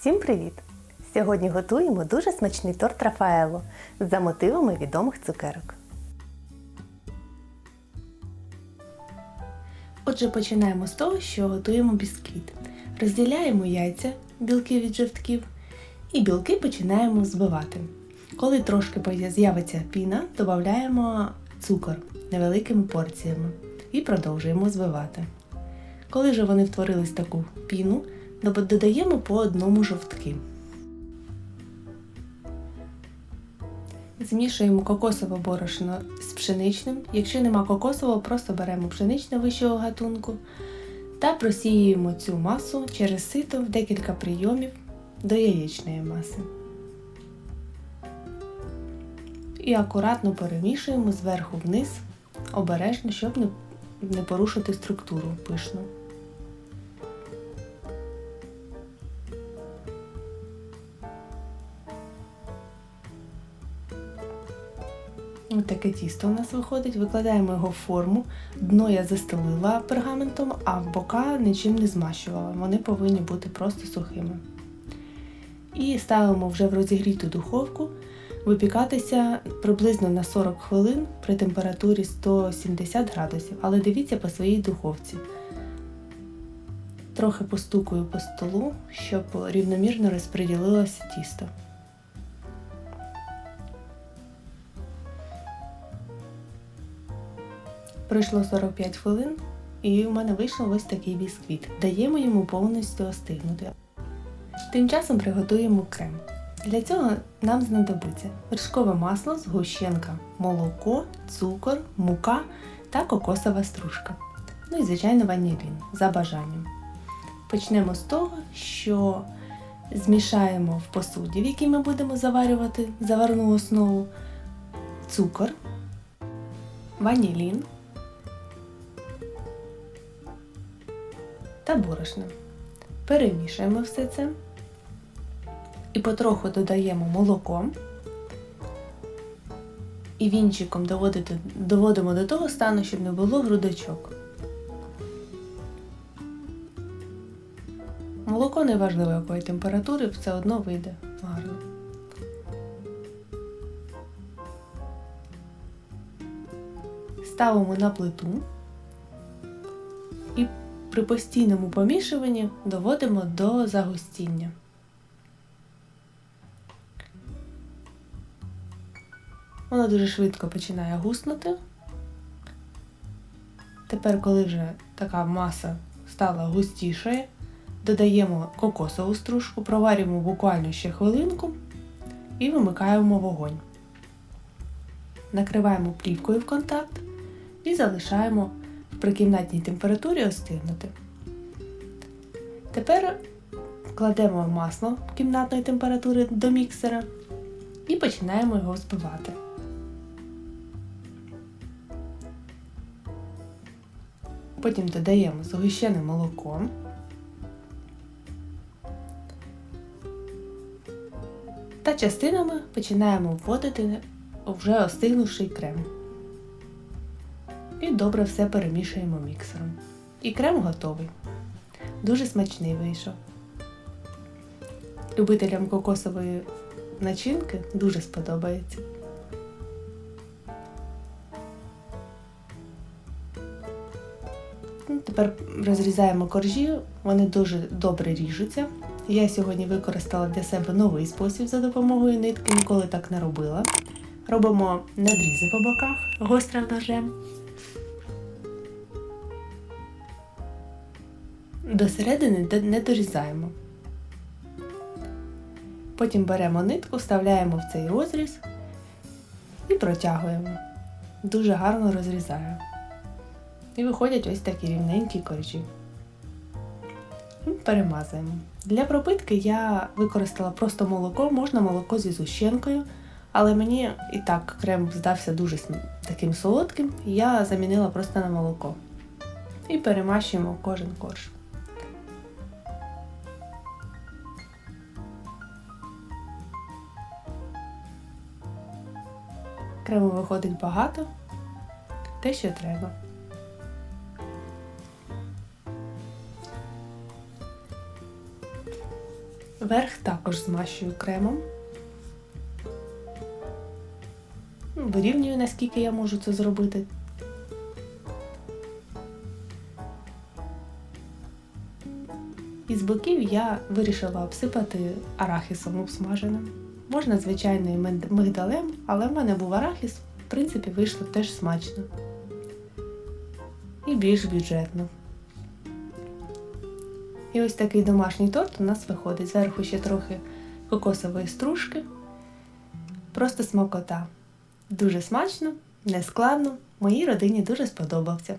Всім привіт! Сьогодні готуємо дуже смачний торт Рафаело за мотивами відомих цукерок. Отже, починаємо з того, що готуємо бісквіт. Розділяємо яйця, білки від жовтків, і білки починаємо збивати. Коли трошки з'явиться піна, додаємо цукор невеликими порціями і продовжуємо збивати. Коли вже вони втворились таку піну, додаємо по одному жовтки. Змішуємо кокосове борошно з пшеничним. Якщо нема кокосового, просто беремо пшеничне вищого гатунку та просіюємо цю масу через сито в декілька прийомів до яєчної маси. І акуратно перемішуємо зверху вниз, обережно, щоб не, порушити структуру пишну. Ось таке тісто у нас виходить. Викладаємо його в форму. Дно я застелила пергаментом, а в бока нічим не змащувала. Вони повинні бути просто сухими. І ставимо вже в розігріту духовку випікатися приблизно на 40 хвилин при температурі 170 градусів. Але дивіться по своїй духовці. Трохи постукую по столу, щоб рівномірно розподілилося тісто. Пройшло 45 хвилин, і у мене вийшов ось такий бісквіт. Даємо йому повністю остигнути. Тим часом приготуємо крем. Для цього нам знадобиться вершкове масло, згущенка, молоко, цукор, мука та кокосова стружка. Ну і, звичайно, ванілін за бажанням. Почнемо з того, що змішаємо в посуді, в якій ми будемо заварювати заварну основу, цукор, ванілін та борошно. Перемішуємо все це і потроху додаємо молоко. І вінчиком доводити, доводимо до того стану, щоб не було грудочок. Молоко не важливо якої температури, все одно вийде гарно. Ставимо на плиту і при постійному помішуванні доводимо до загустіння. Воно дуже швидко починає гуснути. Тепер, коли вже така маса стала густішою, додаємо кокосову стружку, проварюємо буквально ще хвилинку і вимикаємо вогонь. Накриваємо плівкою в контакт і залишаємо при кімнатній температурі остигнути. Тепер кладемо масло кімнатної температури до міксера і починаємо його збивати. Потім додаємо згущене молоко. Та частинами починаємо вводити вже остигнувший крем. І добре все перемішуємо міксером. І крем готовий. Дуже смачний вийшов. Любителям кокосової начинки дуже сподобається. Ну, Тепер розрізаємо коржі, вони дуже добре ріжуться. Я сьогодні використала для себе новий спосіб за допомогою нитки, ніколи так не робила. Робимо надрізи по боках гострим ножем. До середини не дорізаємо. Потім беремо нитку, вставляємо в цей розріз і протягуємо. Дуже гарно розрізаю. І виходять ось такі рівненькі коржі. Перемазуємо. Для пропитки я використала просто молоко, можна молоко зі зущенкою, але мені і так крем здався дуже таким солодким, я замінила просто на молоко. І перемащуємо кожен корж. Крему виходить багато, те, що треба. Верх також змащую кремом. Ну, Вирівнюю, наскільки я можу це зробити. Із боків я вирішила обсипати арахісом обсмаженим. Можна, звичайно, і мигдалем, але в мене був арахіс, в принципі, вийшло теж смачно. І більш бюджетно. І ось такий домашній торт у нас виходить. Зверху ще трохи кокосової стружки. Просто смакота. Дуже смачно, нескладно. Моїй родині дуже сподобався.